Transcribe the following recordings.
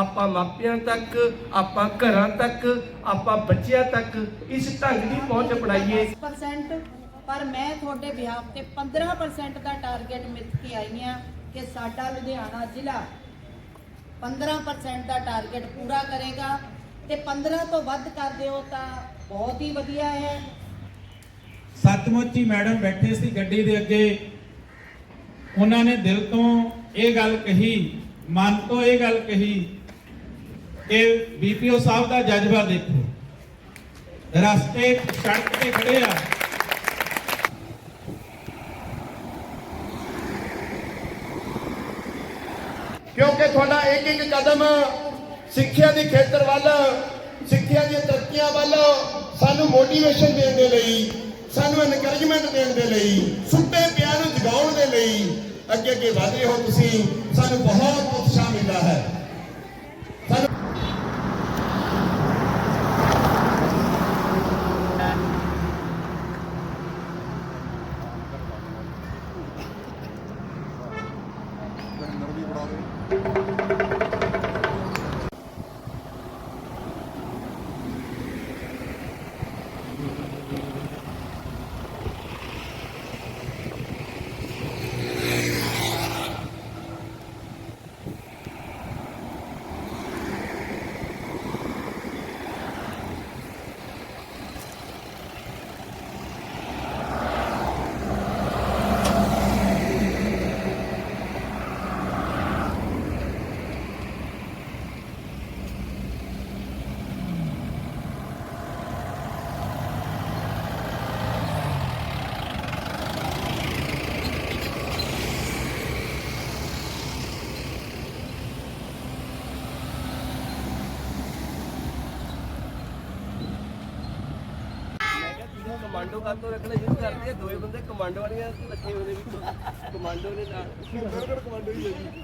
ਆਪਾਂ ਮਾਪਿਆਂ ਤੱਕ ਆਪਾਂ ਘਰਾਂ ਤੱਕ ਆਪਾਂ ਬੱਚਿਆਂ ਤੱਕ ਇਸ ਢੰਗ ਦੀ ਪਹੁੰਚ ਬਣਾਈਏ 10% ਪਰ ਮੈਂ ਤੁਹਾਡੇ ਬਿਹਾਫ ਤੇ 15% ਦਾ ਟਾਰਗੇਟ ਮਿੱਥ ਕੇ ਆਈ ਹਾਂ ਕਿ ਸਾਡਾ ਲੁਧਿਆਣਾ ਜ਼ਿਲ੍ਹਾ 15% ਦਾ ਟਾਰਗੇਟ ਪੂਰਾ ਕਰੇਗਾ ਤੇ 15 ਤੋਂ ਵੱਧ ਕਰ ਦਿਓ ਤਾਂ ਬਹੁਤ ਹੀ ਵਧੀਆ ਹੈ। ਸੱਚਮੁੱਚ ਹੀ ਮੈਡਮ ਬੈਠੇ ਸੀ ਗੱਡੀ ਦੇ ਅੱਗੇ। ਉਹਨਾਂ ਨੇ ਦਿਲ ਤੋਂ ਇਹ ਗੱਲ ਕਹੀ ਮਨ ਤੋਂ ਇਹ ਗੱਲ ਕਹੀ ਕਿ ਬੀਪੀਓ ਸਾਹਿਬ ਦਾ ਜਜ਼ਬਾ ਦੇਖੋ। ਰਸਤੇ, ਸੜਕ ਤੇ ਖੜੇ ਆ। ਕਿਉਂਕਿ ਤੁਹਾਡਾ ਇੱਕ ਇੱਕ ਕਦਮ ਸਿੱਖਿਆ ਦੇ ਖੇਤਰ ਵੱਲ, ਸਿੱਖਿਆ ਦੀਆਂ ਤਰੱਕੀਆਂ ਵੱਲ ਸਾਨੂੰ ਮੋਟੀਵੇਸ਼ਨ ਦੇਣ ਦੇ ਲਈ, ਸਾਨੂੰ ਐਨਕਰੇਜਮੈਂਟ ਦੇਣ ਦੇ ਲਈ, ਸੁੱਤੇ ਪਿਆਂ ਨੂੰ ਜਗਾਉਣ ਦੇ ਲਈ ਅੱਗੇ ਅੱਗੇ ਵਧ ਰਹੇ ਹੋ ਤੁਸੀਂ, ਸਾਨੂੰ ਬਹੁਤ ਉਤਸ਼ਾਹ ਮਿਲਦਾ ਹੈ ਸਾਨੂੰ ਕਮਾਂਡੋ ਕਰ ਤੋਂ ਰੱਖਣਾ ਸ਼ੁਰੂ ਕਰ ਦਿਆ ਦੋਏ ਬੰਦੇ ਕਮਾਂਡੋ ਵਾਲੀਆਂ ਲੱਗੇ ਹੋਏ ਨੇ ਕਮਾਂਡੋ ਨੇ ਨਾਲ। ਕਮਾਂਡੋ ਹੀ ਲੱਗੀ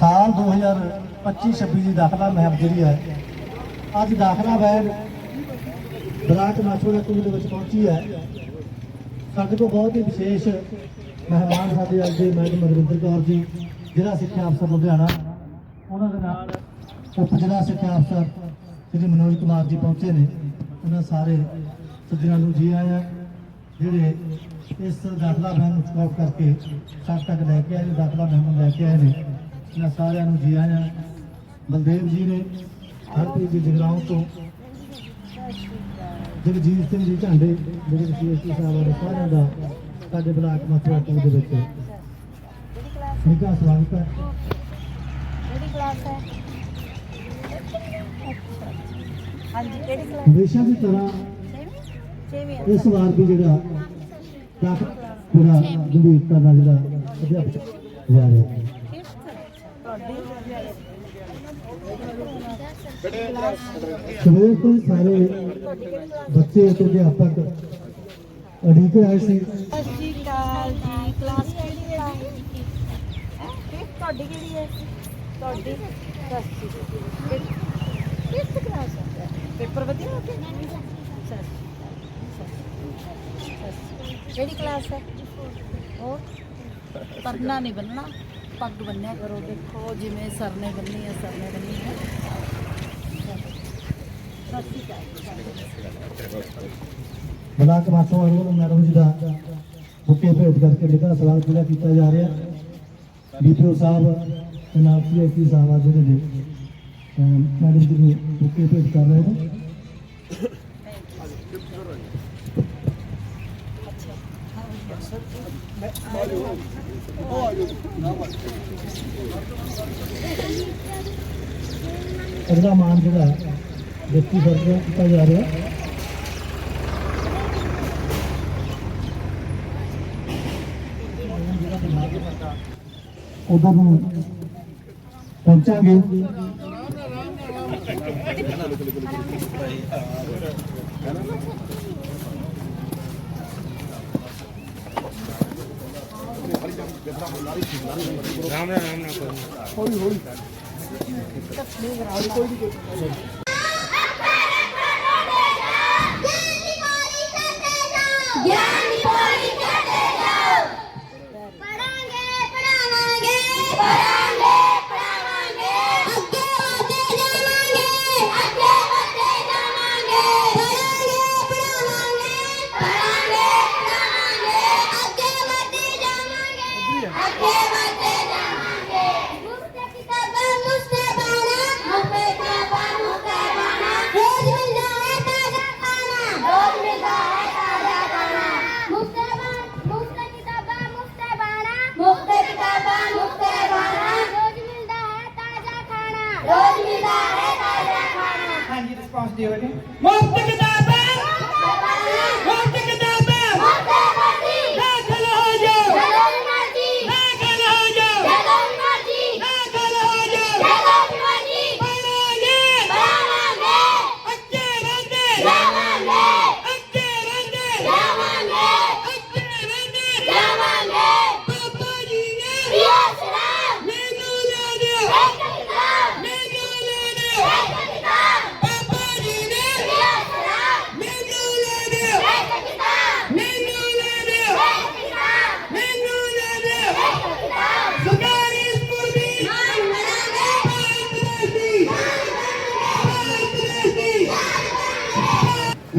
ਸਾਲ 2025-26 ਦੀ ਦਾਖਲਾ ਮਹਿਮ ਜਿਹੜੀ ਹੈ, ਅੱਜ ਦਾਖਲਾ ਵੈਨ ਬਲਾਕ ਮਾਛੋ ਦੇ ਸਕੂਲ ਦੇ ਵਿੱਚ ਪਹੁੰਚੀ ਹੈ। ਸਾਡੇ ਕੋਲ ਬਹੁਤ ਹੀ ਵਿਸ਼ੇਸ਼ ਮਹਿਮਾਨ ਸਾਡੇ ਅੱਜ ਦੇ ਮੈਡਮ ਮਨਵਿੰਦਰ ਕੌਰ ਜੀ, ਜ਼ਿਲ੍ਹਾ ਸਿੱਖਿਆ ਅਫਸਰ ਲੁਧਿਆਣਾ। ਉਪ ਜ਼ਿਲ੍ਹਾ ਸਿੱਖਿਆ ਅਫਸਰ ਸ੍ਰੀ ਮਨੋਜ ਕੁਮਾਰ ਜੀ ਪਹੁੰਚੇ ਨੇ। ਉਹਨਾਂ ਸਾਰੇ ਸੱਜਣਾਂ ਨੂੰ ਜੀ ਆਇਆਂ ਜਿਹੜੇ ਇਸ ਦਾਖਲਾ ਮਹਿਮ ਨੂੰ ਸਟਾਪ ਕਰਕੇ ਸਾਡੇ ਤੱਕ ਲੈ ਕੇ ਆਏ ਦਾਖਲਾ ਮਹਿਮ ਨੂੰ ਲੈ ਕੇ ਆਏ ਨੇ। ਇਹਨਾਂ ਸਾਰਿਆਂ ਨੂੰ ਜੀ ਆਇਆਂ। ਬਲਦੇਵ ਜੀ ਨੇ ਹਰਪ੍ਰੀਤ ਜੀ ਜਗਰਾਉਂ ਤੋਂ ਜਗਜੀਤ ਸਿੰਘ ਜੀ ਝਾਂਡੇ ਜਿਹੜੇ ਸੀਐਸਟੀ ਸਾਹਿਬ ਦੇ ਸਾਰਿਆਂ ਦਾ ਸਾਡੇ ਬਲਾਕ ਮਥੁਰਾ ਦੇ ਵਿੱਚ। ਨਿੱਘਾ ਸਵਾਗਤ ਹੈ। ਕਿਹੜੀ ਕਲਾਸ ਹੈ ਹਾਂਜੀ ਕਿਹੜੀ ਕਲਾਸ ਹਮੇਸ਼ਾ ਦੀ ਤਰ੍ਹਾਂ ਛੇਵੀਂ ਇਸ ਵਾਰ ਵੀ ਜਿਹੜਾ ਦਾਖਲ ਪੂਰਾ ਗੰਭੀਰਤਾ ਨਾਲ ਜਿਹੜਾ ਅਧਿਆਪਕ ਜਾ ਰਿਹਾ ਹੈ। ਸਵੇਰ ਤੋਂ ਹੀ ਸਾਰੇ ਬੱਚੇ ਅਤੇ ਅਧਿਆਪਕ ਅੜੀਕ ਆਏ ਸੀ। ਸਤਿ ਸ਼੍ਰੀ ਅਕਾਲ ਜੀ ਕਲਾਸ ਕਿਹੜੀ ਹੈ ਜੀ? ਹੈਂ? ਤੁਹਾਡੀ ਕਿਹੜੀ ਹੈ? ਤੁਹਾਡੀ ਦਸ ਫਿਫਥ ਕਲਾਸ ਹੈ? ਪੇਪਰ ਵਧੀਆ ਹੋ ਗਿਆ? ਕਿਹੜੀ ਕਲਾਸ ਹੈ? ਹੋਰ? ਪਰਨਾ ਨਹੀਂ ਬੰਨਣਾ, ਪੱਗ ਬੰਨਿਆ ਕਰੋ, ਦੇਖੋ ਜਿਵੇਂ ਸਰ ਨੇ ਬੰਨੀ ਹੈ, ਸਰ ਨੇ ਬੰਨੀ ਹੈ। ਬਲਾਕ ਮਾਸੋ ਵੱਲੋਂ ਮੈਡਮ ਜੀ ਦਾ ਬੁੱਕੇ ਭੇਟ ਕਰਕੇ ਜਿਹੜਾ ਸਵਾਲ ਪੂਰਾ ਕੀਤਾ ਜਾ ਰਿਹਾ। ਬੀਪੀਓ ਸਾਹਿਬ ਤੇ ਨਾਲ ਸੀਆਈਪੀ ਸਾਹਿਬ ਜਿਹੜੇ ਨੇ। ਅਮ ਮੈਡਮ ਅਗਲਾ ਮਾਨ ਜਿਹੜਾ ਡਿਪਟੀ ਸਰਕਾਰ ਕੀਤਾ ਜਾ ਰਿਹਾ ਉਦੋਂ ਨੂੰ ਪਹੁੰਚਾਂਗੇ। ज्ञान पौड़ी कटेगा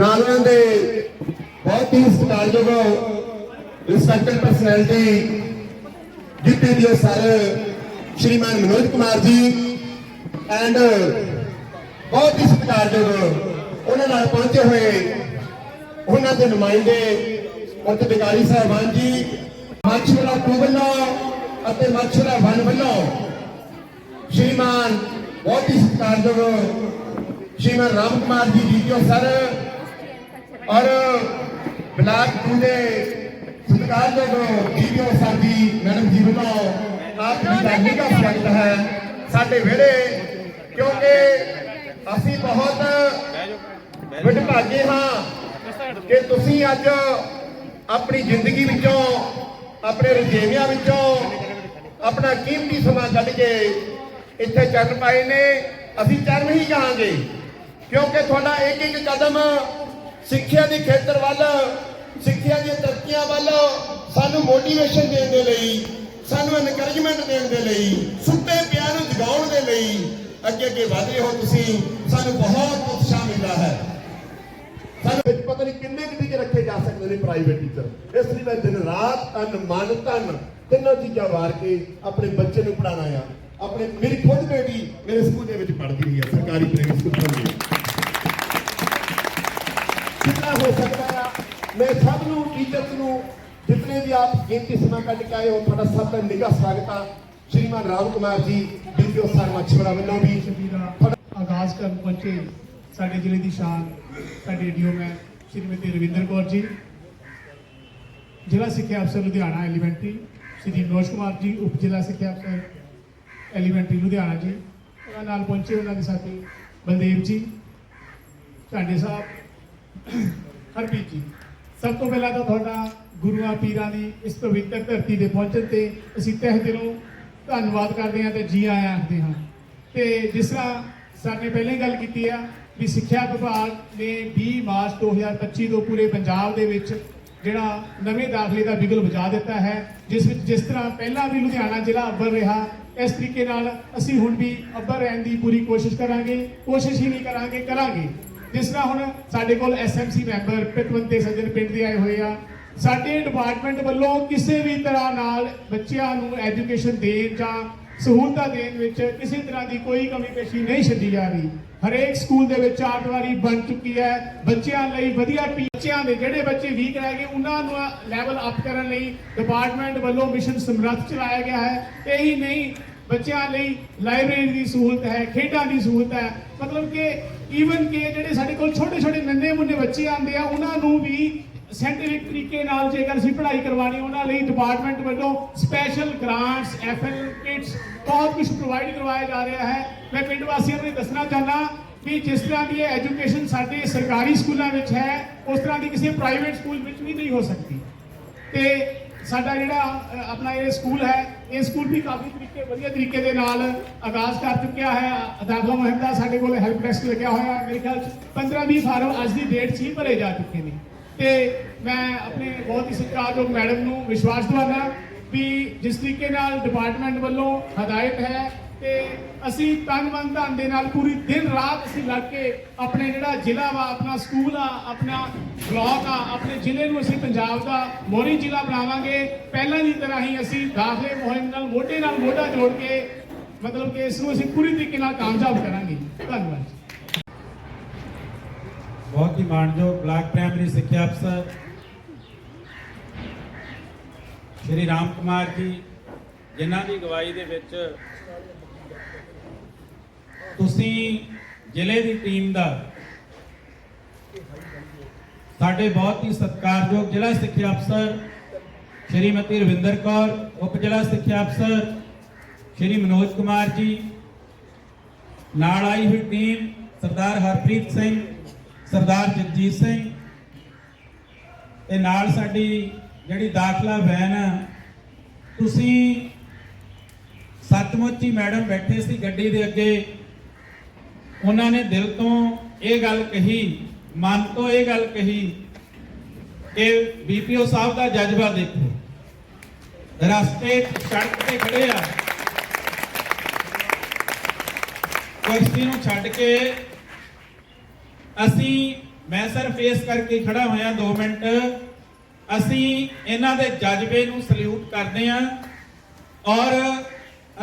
ਨਾਲਵਿਆਂ ਦੇ ਬਹੁਤ ਹੀ ਸਤਿਕਾਰਯੋਗ ਰਿਸਪੈਕਟਡ ਪਰਸਨੈਲਿਟੀ ਜਿੱਤੇ ਦੀ ਸਰ ਸ਼੍ਰੀਮਾਨ ਮਨੋਜ ਕੁਮਾਰ ਜੀ ਐਂਡ ਬਹੁਤ ਹੀ ਸਤਿਕਾਰਯੋਗ ਉਹਨਾਂ ਨਾਲ ਪਹੁੰਚੇ ਹੋਏ ਉਹਨਾਂ ਦੇ ਨੁਮਾਇੰਦੇ ਉੱਚ ਅਧਿਕਾਰੀ ਸਾਹਿਬਾਨ ਜੀ ਮਾਛੀਵਾੜਾ ਟੂ ਵੱਲੋਂ ਅਤੇ ਮਾਛੀਵਾੜਾ ਵਨ ਵੱਲੋਂ ਸ਼੍ਰੀਮਾਨ ਬਹੁਤ ਹੀ ਸਤਿਕਾਰਯੋਗ ਸ਼੍ਰੀਮਾਨ ਰਾਮ ਕੁਮਾਰ ਜੀ ਜੀ ਡੀਟੀਓ ਸਰ ਔਰ ਬਲਾਕ ਟੂ ਦੇ ਸਤਿਕਾਰਯੋਗ ਡੀਟੀਓ ਸਰ ਮੈਡਮ ਜੀ ਵੱਲੋਂ ਆਪ ਜੀ ਦਾ ਸਵਾਗਤ ਹੈ। ਸਾਡੇ ਵਿਹੜੇ, ਕਿਉਂਕਿ ਅਸੀਂ ਬਹੁਤ ਵਿਭਾਗੇ ਹਾਂ ਕਿ ਤੁਸੀਂ ਅੱਜ ਆਪਣੀ ਜ਼ਿੰਦਗੀ ਵਿੱਚੋਂ, ਆਪਣੇ ਰੁਝੇਵਿਆਂ ਵਿੱਚੋਂ ਆਪਣਾ ਕੀਮਤੀ ਸਮਾਂ ਕੱਢ ਕੇ ਇੱਥੇ ਚਰਨ ਪਾਏ ਨੇ। ਅਸੀਂ ਚਰਨ ਹੀ ਕਹਾਂਗੇ ਕਿਉਂਕਿ ਤੁਹਾਡਾ ਇੱਕ ਇੱਕ ਕਦਮ ਸਿੱਖਿਆ ਦੇ ਖੇਤਰ ਵੱਲ, ਸਿੱਖਿਆ ਦੀਆਂ ਤਰੱਕੀਆਂ ਵੱਲ ਸਾਨੂੰ ਮੋਟੀਵੇਸ਼ਨ ਦੇਣ ਦੇ ਲਈ, ਸਾਨੂੰ ਐਨਕਰੇਜਮੈਂਟ ਦੇਣ ਦੇ ਲਈ, ਸੁੱਤੇ ਪਿਆਂ ਨੂੰ ਜਗਾਉਣ ਦੇ ਲਈ ਅੱਗੇ ਅੱਗੇ ਵਧ ਰਹੇ ਹੋ ਤੁਸੀਂ, ਸਾਨੂੰ ਬਹੁਤ ਉਤਸ਼ਾਹ ਮਿਲਦਾ ਹੈ। ਸਾਨੂੰ ਵਿੱਚ ਪਤਾ ਨਹੀਂ ਕਿੰਨੇ ਕੁ ਟੀਚਰ ਰੱਖੇ ਜਾ ਸਕਦੇ ਨੇ ਪ੍ਰਾਈਵੇਟ ਟੀਚਰ ਇਸ ਲਈ ਮੈਂ ਦਿਨ ਰਾਤ ਤਨ, ਮਨ ਧਨ ਤਿੰਨੋਂ ਚੀਜ਼ਾਂ ਵਾਰ ਕੇ ਆਪਣੇ ਬੱਚੇ ਨੂੰ ਪੜਾਉਣਾ ਆ। ਆਪਣੇ ਮੇਰੀ ਖੁਦ ਬੇਟੀ ਮੇਰੇ ਸਕੂਲ ਦੇ ਵਿੱਚ ਪੜ੍ਹਦੀ ਰਹੀ ਹੈ, ਸਰਕਾਰੀ ਪ੍ਰਾਇਮਰੀ ਸਕੂਲ ਪੜ੍ਹਦੀ ਕਿੰਨਾ ਹੋ ਸਕਦਾ ਆ। ਮੈਂ ਸਭ ਨੂੰ, ਟੀਚਰਸ ਨੂੰ, ਜਿਤਨੇ ਵੀ ਆਪ ਕੀਮਤੀ ਸਮਾਂ ਕੱਢ ਕੇ ਆਏ ਹੋ, ਤੁਹਾਡਾ ਸਭ ਦਾ ਨਿੱਘਾ ਸਵਾਗਤ ਆ। ਸ਼੍ਰੀਮਾਨ ਰਾਮ ਕੁਮਾਰ ਜੀ ਡੀਪੀਓ ਸਰ ਮੱਛੀਵਾੜਾ ਵੱਲੋਂ ਵੀ। ਆਗਾਜ਼ ਕਰਨ ਪਹੁੰਚੇ ਸਾਡੇ ਜ਼ਿਲ੍ਹੇ ਦੀ ਸ਼ਾਨ, ਸਾਡੇ ਡੀਓ ਮੈਂ, ਸ਼੍ਰੀਮਤੀ ਰਵਿੰਦਰ ਕੌਰ ਜੀ। ਜ਼ਿਲ੍ਹਾ ਸਿੱਖਿਆ ਅਫਸਰ ਲੁਧਿਆਣਾ ਐਲੀਮੈਂਟਰੀ, ਸ਼੍ਰੀ ਮਨੋਜ ਕੁਮਾਰ ਜੀ, ਉਪ ਜ਼ਿਲ੍ਹਾ ਸਿੱਖਿਆ ਅਫਸਰ ਐਲੀਮੈਂਟਰੀ ਲੁਧਿਆਣਾ ਜੀ। ਉਹਨਾਂ ਨਾਲ ਪਹੁੰਚੇ ਉਹਨਾਂ ਦੇ ਸਾਥੀ ਬਲਦੇਵ ਜੀ, ਢਾਂਡੇ ਸਾਹਿਬ ਹਰਪ੍ਰੀਤ ਜੀ, ਸਭ ਤੋਂ ਪਹਿਲਾਂ ਤਾਂ ਤੁਹਾਡਾ ਗੁਰੂਆਂ ਪੀਰਾਂ ਦੀ ਇਸ ਪਵਿੱਤਰ ਧਰਤੀ ਦੇ ਪਹੁੰਚਣ ਤੇ ਅਸੀਂ ਤਹਿ ਦਿਲੋਂ ਧੰਨਵਾਦ ਕਰਦੇ ਹਾਂ ਤੇ ਜੀ ਆਇਆਂ ਆਖਦੇ ਹਾਂ। ਤੇ ਜਿਸ ਤਰ੍ਹਾਂ ਸਰ ਨੇ ਪਹਿਲਾਂ ਹੀ ਗੱਲ ਕੀਤੀ ਆ ਵੀ ਸਿੱਖਿਆ ਵਿਭਾਗ ਨੇ 20 ਮਾਰਚ 2025 ਤੋਂ ਪੂਰੇ ਪੰਜਾਬ ਦੇ ਵਿੱਚ ਜਿਹੜਾ ਨਵੇਂ ਦਾਖਲੇ ਦਾ ਬਿਗਲ ਵਜਾ ਦਿੱਤਾ ਹੈ, ਜਿਸ ਵਿੱਚ ਜਿਸ ਤਰ੍ਹਾਂ ਪਹਿਲਾਂ ਵੀ ਲੁਧਿਆਣਾ ਜ਼ਿਲ੍ਹਾ ਅੱਵਲ ਰਿਹਾ, ਇਸ ਤਰੀਕੇ ਨਾਲ ਅਸੀਂ ਹੁਣ ਵੀ ਅੱਵਲ ਰਹਿਣ ਦੀ ਪੂਰੀ ਕੋਸ਼ਿਸ਼ ਕਰਾਂਗੇ, ਕੋਸ਼ਿਸ਼ ਹੀ ਨਹੀਂ ਕਰਾਂਗੇ ਕਰਾਂਗੇ। ਜਿਸ ਤਰ੍ਹਾਂ ਹੁਣ ਸਾਡੇ ਕੋਲ ਐਸਐਮਸੀ ਮੈਂਬਰ ਪਿਤਵੰਤੇ ਸੱਜਣ ਪਿੰਡ ਦੇ ਆਏ ਹੋਏ ਆ, ਸਾਡੇ ਡਿਪਾਰਟਮੈਂਟ ਵੱਲੋਂ ਕਿਸੇ ਵੀ ਤਰ੍ਹਾਂ ਨਾਲ ਬੱਚਿਆਂ ਨੂੰ ਐਜੂਕੇਸ਼ਨ ਦੇਣ ਜਾਂ ਸਹੂਲਤਾਂ ਦੇਣ ਵਿੱਚ ਕਿਸੇ ਤਰ੍ਹਾਂ ਦੀ ਕੋਈ ਕਮੀ ਪੇਸ਼ੀ ਨਹੀਂ ਛੱਡੀ ਜਾ ਰਹੀ। ਹਰੇਕ ਸਕੂਲ ਦੇ ਵਿੱਚ ਚਾਰ ਦੀਵਾਰੀ ਬਣ ਚੁੱਕੀ ਹੈ। ਬੱਚਿਆਂ ਲਈ ਵਧੀਆ ਟੀ- ਬੱਚਿਆਂ ਦੇ ਜਿਹੜੇ ਬੱਚੇ ਵੀਕ ਰਹਿ ਗਏ, ਉਹਨਾਂ ਨੂੰ ਲੈਵਲ ਅਪ ਕਰਨ ਲਈ ਡਿਪਾਰਟਮੈਂਟ ਵੱਲੋਂ ਮਿਸ਼ਨ ਸਮਰੱਥ ਚਲਾਇਆ ਗਿਆ ਹੈ। ਇਹੀ ਨਹੀਂ, ਬੱਚਿਆਂ ਲਈ ਲਾਇਬ੍ਰੇਰੀ ਦੀ ਸਹੂਲਤ ਹੈ, ਖੇਡਾਂ ਦੀ ਸਹੂਲਤ ਹੈ। ਮਤਲਬ ਕਿ ਈਵਨ ਕਿ ਜਿਹੜੇ ਸਾਡੇ ਕੋਲ ਛੋਟੇ ਛੋਟੇ ਨੰਨੇ ਮੁੰਨੇ ਬੱਚੇ ਆਉਂਦੇ ਆ, ਉਹਨਾਂ ਨੂੰ ਵੀ ਸਾਇੰਟਿਫਿਕ ਤਰੀਕੇ ਨਾਲ ਜੇਕਰ ਅਸੀਂ ਪੜ੍ਹਾਈ ਕਰਵਾਣੀ ਉਹਨਾਂ ਲਈ ਡਿਪਾਰਟਮੈਂਟ ਵੱਲੋਂ ਸਪੈਸ਼ਲ ਗ੍ਰਾਂਟਸ ਐਫਐਲ ਕਿਟਸ ਬਹੁਤ ਕੁਝ ਪ੍ਰੋਵਾਈਡ ਕਰਵਾਇਆ ਜਾ ਰਿਹਾ ਹੈ। ਮੈਂ ਪਿੰਡ ਵਾਸੀਆਂ ਨੂੰ ਇਹ ਦੱਸਣਾ ਚਾਹੁੰਦਾ ਕਿ ਜਿਸ ਤਰ੍ਹਾਂ ਦੀ ਇਹ ਐਜੂਕੇਸ਼ਨ ਸਾਡੇ ਸਰਕਾਰੀ ਸਕੂਲਾਂ ਵਿੱਚ ਹੈ, ਉਸ ਤਰ੍ਹਾਂ ਦੀ ਕਿਸੇ ਪ੍ਰਾਈਵੇਟ ਸਕੂਲ ਵਿੱਚ ਵੀ ਨਹੀਂ ਹੋ ਸਕਦੀ। ਤੇ ਸਾਡਾ ਜਿਹੜਾ ਆਪਣਾ ਇਹ ਸਕੂਲ ਹੈ ਇਹ ਸਕੂਲ ਵੀ ਕਾਫੀ ਤਰੀਕੇ, ਵਧੀਆ ਤਰੀਕੇ ਦੇ ਨਾਲ ਆਗਾਜ਼ ਕਰ ਚੁੱਕਿਆ ਹੈ ਦਾਖਲਾ ਮੁਹਿੰਮ ਦਾ ਸਾਡੇ ਕੋਲ ਹੈਲਪ ਡੈਸਕ ਲੱਗਿਆ ਹੋਇਆ ਹੈ। ਮੇਰੇ ਖਿਆਲ ਚ 15-20 ਫਾਰਮ ਅੱਜ ਦੀ ਡੇਟ 'ਚ ਹੀ ਭਰੇ ਜਾ ਚੁੱਕੇ ਨੇ ਤੇ ਮੈਂ ਆਪਣੇ ਬਹੁਤ ਹੀ ਸਤਿਕਾਰਯੋਗ ਮੈਡਮ ਨੂੰ ਵਿਸ਼ਵਾਸ ਦਿਵਾਉਣਾ ਵੀ ਜਿਸ ਤਰੀਕੇ ਨਾਲ ਡਿਪਾਰਟਮੈਂਟ ਵੱਲੋਂ ਹਦਾਇਤ ਹੈ ਤੇ ਅਸੀਂ ਤਨ ਮਨ ਧਨ ਦੇ ਨਾਲ ਪੂਰੀ ਦਿਨ ਰਾਤ ਅਸੀਂ ਲੱਗ ਕੇ ਆਪਣੇ ਜਿਹੜਾ ਜ਼ਿਲ੍ਹਾ ਵਾ, ਆਪਣਾ ਸਕੂਲ ਆ, ਆਪਣਾ ਬਲਾਕ ਆ, ਆਪਣੇ ਜ਼ਿਲ੍ਹੇ ਨੂੰ ਅਸੀਂ ਪੰਜਾਬ ਦਾ ਮੋਹਰੀ ਜ਼ਿਲ੍ਹਾ ਬਣਾਵਾਂਗੇ। ਪਹਿਲਾਂ ਦੀ ਤਰ੍ਹਾਂ ਹੀ ਅਸੀਂ ਦਾਖਲੇ ਮੁਹਿੰਮ ਨਾਲ ਮੋਢੇ ਨਾਲ ਮੋਢਾ ਜੋੜ ਕੇ, ਮਤਲਬ ਕਿ ਇਸ ਨੂੰ ਅਸੀਂ ਪੂਰੀ ਤਰੀਕੇ ਨਾਲ ਕਾਮਯਾਬ ਕਰਾਂਗੇ। ਧੰਨਵਾਦ। ਬਹੁਤ ਹੀ ਮਾਣਯੋਗ ਬਲਾਕ ਪ੍ਰਾਇਮਰੀ ਸਿੱਖਿਆ ਅਫਸਰ, ਸ਼੍ਰੀ ਰਾਮ ਕੁਮਾਰ ਜੀ, ਜਿਨ੍ਹਾਂ ਦੀ ਅਗਵਾਈ ਦੇ ਵਿੱਚ ਤੁਸੀਂ ਜ਼ਿਲ੍ਹੇ ਦੀ ਟੀਮ ਦਾ ਸਾਡੇ ਬਹੁਤ ਹੀ ਸਤਿਕਾਰਯੋਗ ਜ਼ਿਲ੍ਹਾ ਸਿੱਖਿਆ ਅਫਸਰ ਸ਼੍ਰੀਮਤੀ ਰਵਿੰਦਰ ਕੌਰ ਉਪ ਜ਼ਿਲ੍ਹਾ ਸਿੱਖਿਆ ਅਫਸਰ ਸ਼੍ਰੀ ਮਨੋਜ ਕੁਮਾਰ ਜੀ ਨਾਲ ਆਈ ਹੋਈ ਟੀਮ ਸਰਦਾਰ ਹਰਪ੍ਰੀਤ ਸਿੰਘ ਸਰਦਾਰ ਜਗਜੀਤ ਸਿੰਘ ਤੇ ਨਾਲ ਸਾਡੀ ਜਿਹੜੀ ਦਾਖਲਾ ਵੈਨ ਆ, ਤੁਸੀਂ ਸੱਚਮੁੱਚ ਹੀ ਮੈਡਮ ਬੈਠੇ ਸੀ ਗੱਡੀ ਦੇ ਅੱਗੇ ਉਹਨਾਂ ਨੇ ਦਿਲ ਤੋਂ ਇਹ ਗੱਲ ਕਹੀ, ਮਨ ਤੋਂ ਇਹ ਗੱਲ ਕਹੀ ਕਿ ਬੀਪੀਓ ਸਾਹਿਬ ਦਾ ਜਜ਼ਬਾ ਦੇਖੋ। ਰਸਤੇ ਸੜਕ ਤੇ ਖੜੇ ਆ। ਕੁਰਸੀ ਨੂੰ ਛੱਡ ਕੇ ਅਸੀਂ, ਮੈਂ ਸਿਰਫ ਫੇਸ ਕਰਕੇ ਖੜਾ ਹੋਇਆ 2 ਮਿੰਟ, ਅਸੀਂ ਇਹਨਾਂ ਦੇ ਜਜ਼ਬੇ ਨੂੰ ਸਲੂਟ ਕਰਦੇ ਹਾਂ ਔਰ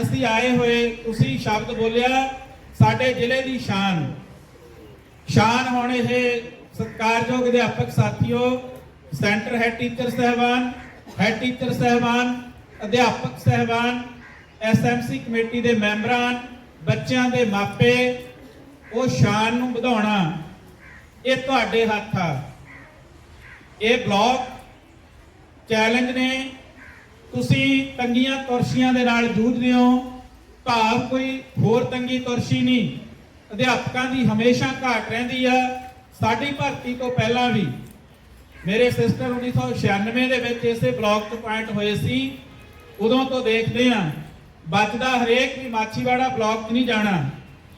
ਅਸੀਂ ਆਏ ਹੋਏ, ਤੁਸੀਂ ਸ਼ਬਦ ਬੋਲਿਆ ਸਾਡੇ ਜ਼ਿਲ੍ਹੇ ਦੀ ਸ਼ਾਨ। ਸ਼ਾਨ ਹੁਣ ਇਹ ਸਤਿਕਾਰਯੋਗ ਅਧਿਆਪਕ ਸਾਥੀਓ, ਸੈਂਟਰ ਹੈਡ ਟੀਚਰ ਸਹਿਬਾਨ, ਹੈਡ ਟੀਚਰ ਸਹਿਬਾਨ, ਅਧਿਆਪਕ ਸਹਿਬਾਨ ਐਸਐਮਸੀ ਕਮੇਟੀ ਦੇ ਮੈਂਬਰਾਂ, ਬੱਚਿਆਂ ਦੇ ਮਾਪੇ, ਉਹ ਸ਼ਾਨ ਨੂੰ ਵਧਾਉਣਾ ਇਹ ਤੁਹਾਡੇ ਹੱਥ ਆ। ਇਹ ਬਲੌਕ ਚੈਲੰਜ ਨੇ। ਤੁਸੀਂ ਤੰਗੀਆਂ ਕੁਰਸ਼ੀਆਂ ਦੇ ਨਾਲ ਜੂਝਦੇ ਹੋ। ਭਾਵ ਕੋਈ ਹੋਰ ਤੰਗੀ ਤੁਰਸ਼ੀ ਨਹੀਂ। ਅਧਿਆਪਕਾਂ ਦੀ ਹਮੇਸ਼ਾ ਘਾਟ ਰਹਿੰਦੀ ਆ। ਸਾਡੀ ਭਰਤੀ ਤੋਂ ਪਹਿਲਾਂ ਵੀ। ਮੇਰੇ ਸਿਸਟਰ 1996 ਦੇ ਵਿੱਚ ਇਸੇ ਬਲਾਕ ਤੋਂ ਪੁਆਇੰਟ ਹੋਏ ਸੀ। ਉਦੋਂ ਤੋਂ ਦੇਖਦੇ ਆ ਬਚਦਾ ਹਰੇਕ ਵੀ ਮਾਛੀਵਾੜਾ ਬਲਾਕ 'ਚ ਨਹੀਂ ਜਾਣਾ।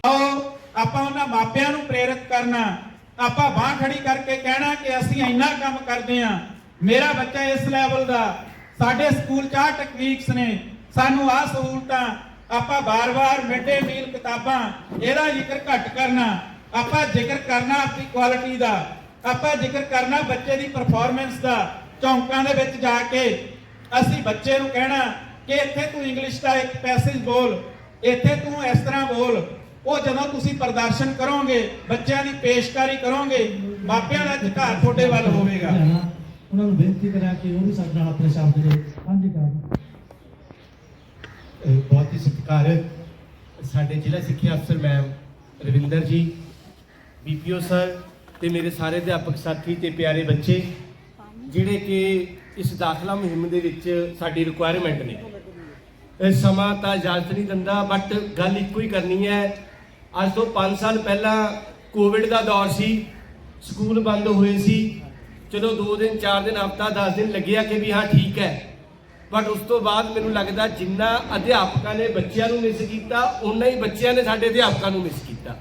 ਆਓ, ਆਪਾਂ ਉਹਨਾਂ ਮਾਪਿਆਂ ਨੂੰ ਪ੍ਰੇਰਿਤ ਕਰਨਾ। ਆਪਾਂ ਬਾਹ ਖੜੀ ਕਰਕੇ ਕਹਿਣਾ ਕਿ ਅਸੀਂ ਇੰਨਾ ਕੰਮ ਕਰਦੇ ਆ ਮੇਰਾ ਬੱਚਾ ਇਸ ਲੈਵਲ ਦਾ। ਸਾਡੇ ਸਕੂਲ 'ਚ ਆਹ ਟੈਕਨੀਕਸ ਨੇ। ਸਾਨੂੰ ਆਹ ਸਹੂਲਤਾਂ ਆਪਾਂ ਬਾਰ-ਬਾਰ ਮਿਡਡੇ ਮੀਲ ਕਿਤਾਬਾਂ, ਇਹਦਾ ਜ਼ਿਕਰ ਘੱਟ ਕਰਨਾ, ਆਪਾਂ ਜ਼ਿਕਰ ਕਰਨਾ ਆਪਣੀ ਕੁਆਲਿਟੀ ਦਾ, ਆਪਾਂ ਜ਼ਿਕਰ ਕਰਨਾ ਬੱਚੇ ਦੀ ਪਰਫਾਰਮੈਂਸ ਦਾ, ਚੌਂਕਾਂ ਦੇ ਵਿੱਚ ਜਾ ਕੇ। ਅਸੀਂ ਬੱਚੇ ਨੂੰ ਕਹਿਣਾ ਕਿ ਇੱਥੇ ਤੂੰ ਇੰਗਲਿਸ਼ ਦਾ ਇੱਕ ਪੈਸੇਜ ਬੋਲ, ਇੱਥੇ ਤੂੰ ਇਸ ਤਰ੍ਹਾਂ ਬੋਲ। ਉਹ ਜਦੋਂ ਤੁਸੀਂ ਪ੍ਰਦਰਸ਼ਨ ਕਰੋਗੇ, ਬੱਚਿਆਂ ਦੀ ਪੇਸ਼ਕਾਰੀ ਕਰੋਗੇ, ਮਾਪਿਆਂ ਦਾ ਝੁਕਾਅ ਤੁਹਾਡੇ ਵੱਲ ਹੋਵੇਗਾ। ਉਹਨਾਂ ਨੂੰ ਬੇਨਤੀ ਕਰਾਂ ਕਿ ਉਹ ਵੀ ਸਾਡੇ ਨਾਲ ਆਪਣੇ ਸ਼ਬਦ ਦੇ ਸਾਂਝੇ ਕਰਨ। ਬਹੁਤ ਹੀ ਸਤਿਕਾਰਤ ਸਾਡੇ ਜ਼ਿਲ੍ਹਾ ਸਿੱਖਿਆ ਅਫਸਰ ਮੈਮ ਰਵਿੰਦਰ ਜੀ, ਬੀਪੀਓ ਸਰ ਤੇ ਮੇਰੇ ਸਾਰੇ ਅਧਿਆਪਕ ਸਾਥੀ ਤੇ ਪਿਆਰੇ ਬੱਚੇ, ਜਿਹੜੇ ਕਿ ਇਸ ਦਾਖਲਾ ਮੁਹਿੰਮ ਦੇ ਵਿੱਚ ਸਾਡੀ ਰਿਕੁਆਇਰਮੈਂਟ ਨੇ। ਇਹ ਸਮਾਂ ਤਾਂ ਇਜਾਜ਼ਤ ਨਹੀਂ ਦਿੰਦਾ ਬਟ ਗੱਲ ਇੱਕੋ ਹੀ ਕਰਨੀ ਹੈ। ਅੱਜ ਤੋਂ 5 ਸਾਲ ਪਹਿਲਾਂ ਕੋਵਿਡ ਦਾ ਦੌਰ ਸੀ, ਸਕੂਲ ਬੰਦ ਹੋਏ ਸੀ। ਚਲੋ 2 ਦਿਨ 4 ਦਿਨ, ਹਫਤਾ 10 ਦਿਨ ਲੱਗਿਆ ਕਿ ਵੀ ਹਾਂ, ਠੀਕ ਹੈ। ਬਟ ਉਸ ਤੋਂ ਬਾਅਦ ਮੈਨੂੰ ਲੱਗਦਾ ਜਿੰਨਾ ਅਧਿਆਪਕਾਂ ਨੇ ਬੱਚਿਆਂ ਨੂੰ ਮਿਸ ਕੀਤਾ ਉਨਾ ਹੀ ਬੱਚਿਆਂ ਨੇ ਸਾਡੇ ਅਧਿਆਪਕਾਂ ਨੂੰ ਮਿਸ ਕੀਤਾ।